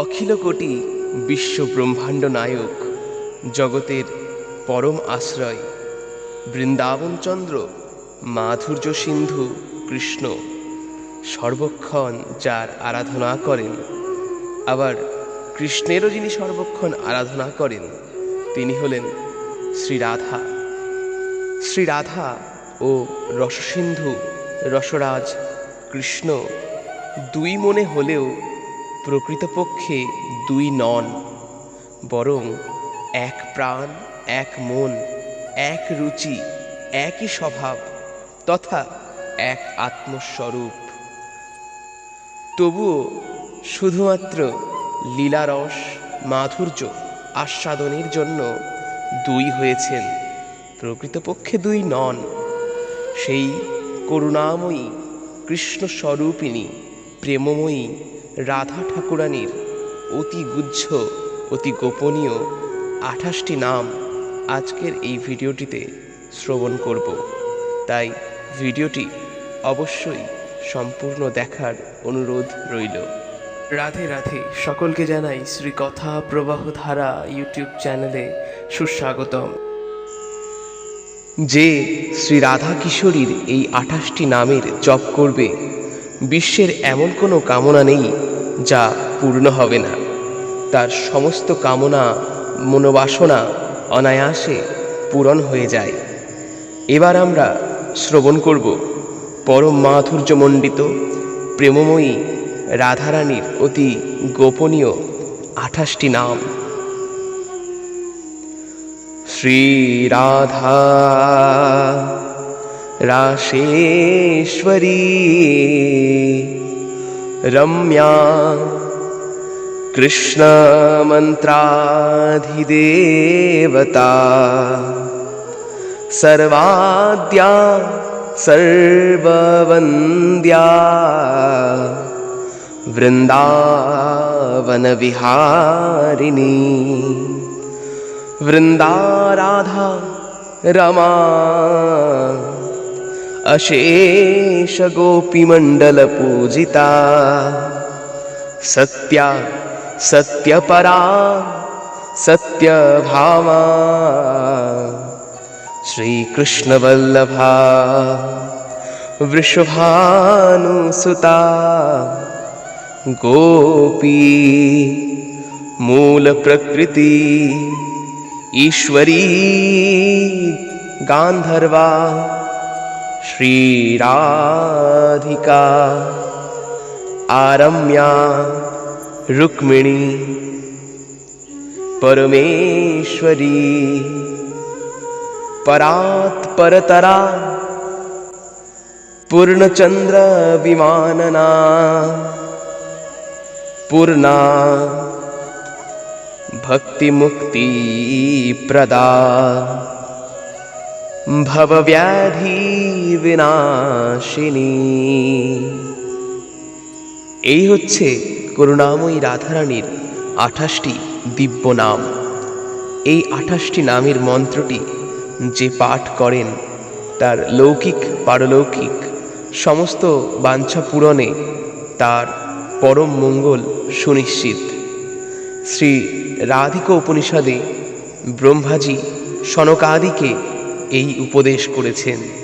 অখিল কোটি বিশ্ব ব্রহ্মাণ্ড নায়ক, জগতের পরম আশ্রয় বৃন্দাবনচন্দ্র মাধুর্য সিন্ধু, কৃষ্ণ, সর্বক্ষণ যার আরাধনা করেন। আবার কৃষ্ণেরও যিনি সর্বক্ষণ আরাধনা করেন, তিনি হলেন শ্রী রাধা। শ্রী রাধা ও রসসিন্ধু, রসরাজ, কৃষ্ণ দুই মনে হলেও প্রকৃতপক্ষে দুই নন, বরং এক প্রাণ, এক মন, এক রুচি, একই স্বভাব, তথা এক আত্মস্বরূপ। তবুও শুধুমাত্র লীলারস, মাধুর্য, আস্বাদনের জন্য দুই হয়েছেন, প্রকৃতপক্ষে দুই নন। সেই করুণাময়ী কৃষ্ণ স্বরূপিণী প্রেমময়ী রাধা ঠাকুরানীর অতি গুচ্ছ, অতি গোপনীয় আঠাশটি নাম আজকের এই ভিডিওটিতে শ্রবণ করব। তাই ভিডিওটি অবশ্যই সম্পূর্ণ দেখার অনুরোধ রইল। রাধে রাধে, সকলকে জানাই শ্রী কথা প্রবাহ ধারা ইউটিউব চ্যানেলে সুস্বাগতম। যে শ্রী রাধা কিশোরীর এই আঠাশটি নামের জপ করবে বিশ্বের এমন কোনো কামনা নেই যা পূর্ণ হবে না। তার সমস্ত কামনা, মনোবাসনা অনায়াসে পূরণ হয়ে যায়। এবার আমরা শ্রবণ করব পরম মাধুর্যমণ্ডিত, প্রেমময়ী রাধারানীর অতি গোপনীয় আঠাশটি নাম। শ্রীরাধা राशेश्वरी। रम्या कृष्णमन्त्राधिदेवता। सर्वाद्या सर्ववन्द्या। वृन्दावनविहारिणी। वृन्दाराधा रमा अशेषगोपीमण्डलपूजिता। सत्या सत्यपरा सत्यभामा। श्रीकृष्णवल्लभा वृषभानुसुता। गोपी मूलप्रकृति ईश्वरी गान्धर्वा श्रीराधिका। आरम्या रुक्मिणी। परमेश्वरी। परात् परतरा पूर्णचन्द्रविमानना पूर्णा भक्तिमुक्तिप्रदा ভবব্যাধিবিনাশিনী। এই হচ্ছে করুণাময়ী রাধারানীর আঠাশটি দিব্য নাম। এই আঠাশটি নামের মন্ত্রটি যে পাঠ করেন, তার লৌকিক, পারলৌকিক সমস্ত বাঞ্ছা পূরণে তার পরম মঙ্গল সুনিশ্চিত। শ্রী রাধিকা উপনিষদে ব্রহ্মাজি সনকাদিকে এই উপদেশ করেছেন।